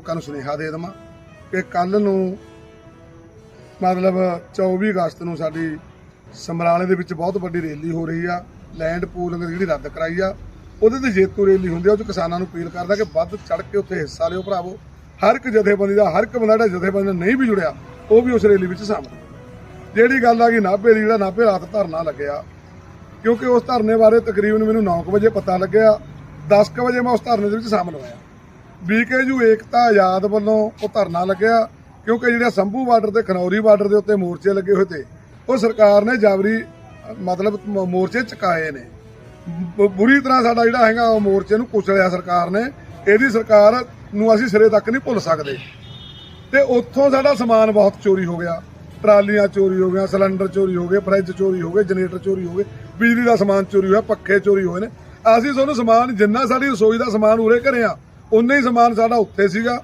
ਲੋਕਾਂ ਨੂੰ ਸੁਨੇਹਾ ਦੇ ਦੇਵਾਂ ਕਿ ਕੱਲ ਨੂੰ ਮਤਲਬ 24 ਅਗਸਤ ਨੂੰ ਸਾਡੀ ਸਮਰਾਲੇ ਦੇ ਵਿੱਚ ਬਹੁਤ ਵੱਡੀ ਰੈਲੀ ਹੋ ਰਹੀ ਆ ਲੈਂਡ ਪੂਲਿੰਗ ਜਿਹੜੀ ਰੱਦ ਕਰਾਈ ਆ, ਉਹਦੇ ਤੇ ਜੇਤੂ ਰੈਲੀ ਹੁੰਦੀ ਆ, ਉਹ ਚ ਕਿਸਾਨਾਂ ਨੂੰ ਅਪੀਲ ਕਰਦਾ ਕਿ ਵੱਧ ਚੜ ਕੇ ਉੱਥੇ ਹਿੱਸਾ ਲਿਓ ਭਰਾਵੋ। ਹਰ ਇੱਕ ਜਥੇਬੰਦੀ ਦਾ, ਹਰ ਇੱਕ ਬੰਦਾ ਜਿਹੜਾ ਜਥੇਬੰਦੀ ਨਾਲ ਨਹੀਂ ਵੀ ਜੁੜਿਆ, ਉਹ ਵੀ ਉਸ ਰੈਲੀ ਵਿੱਚ ਸ਼ਾਮਲ ਜਿਹੜੀ ਗੱਲ ਆ ਕਿ ਨਾਭੇ ਦੀ ਜਿਹੜਾ ਨਾਭੇ ਰਾਤ ਧਰਨਾ ਲੱਗਿਆ, ਕਿਉਂਕਿ ਉਸ ਧਰਨੇ ਬਾਰੇ ਤਕਰੀਬਨ ਮੈਨੂੰ 9 ਵਜੇ ਪਤਾ ਲੱਗਿਆ 10 ਵਜੇ ਮੈਂ ਉਸ ਧਰਨੇ ਦੇ ਵਿੱਚ ਸ਼ਾਮਲ ਹੋਇਆ। ਬੀਕੇਯੂ ਏਕਤਾ ਆਜ਼ਾਦ ਵੱਲੋਂ ਉਹ ਧਰਨਾ ਲੱਗਿਆ, ਕਿਉਂਕਿ ਜਿਹੜਾ ਸੰਭੂ ਬਾਰਡਰ ਤੇ, ਖਨੌਰੀ ਬਾਰਡਰ ਦੇ ਉੱਤੇ ਮੋਰਚੇ ਲੱਗੇ ਹੋਏ ਤੇ, ਉਹ ਸਰਕਾਰ ਨੇ ਜਾਬਰੀ, ਮਤਲਬ ਮੋਰਚੇ ਚਕਾਏ ਨੇ। ਬੁਰੀ ਤਰ੍ਹਾਂ ਸਾਡਾ ਜਿਹੜਾ ਹੈਗਾ ਉਹ ਮੋਰਚੇ ਨੂੰ ਕੁਚਲਿਆ ਸਰਕਾਰ ਨੇ, ਇਹਦੀ ਸਰਕਾਰ ਨੂੰ ਅਸੀਂ ਸਿਰੇ ਤੱਕ ਨਹੀਂ ਭੁੱਲ ਸਕਦੇ। ਤੇ ਉੱਥੋਂ ਸਾਡਾ ਸਮਾਨ ਬਹੁਤ ਚੋਰੀ ਹੋ ਗਿਆ। ਟਰਾਲੀਆਂ ਚੋਰੀ ਹੋ ਗਈਆਂ, ਸਿਲੰਡਰ ਚੋਰੀ ਹੋ ਗਏ, ਫਰਿੱਜ ਚੋਰੀ ਹੋ ਗਏ, ਜਨਰੇਟਰ ਚੋਰੀ ਹੋ ਗਏ, ਬਿਜਲੀ ਦਾ ਸਮਾਨ ਚੋਰੀ ਹੋਇਆ, ਪੱਖੇ ਚੋਰੀ ਹੋਏ ਨੇ। ਅਸੀਂ ਤੁਹਾਨੂੰ ਸਮਾਨ, ਜਿੰਨਾ ਸਾਡੀ ਰਸੋਈ ਦਾ ਸਮਾਨ ਉਰੇ ਘਰੇ ਆ ਉਨਾ ਹੀ ਸਮਾਨ ਸਾਡਾ ਉੱਥੇ ਸੀਗਾ।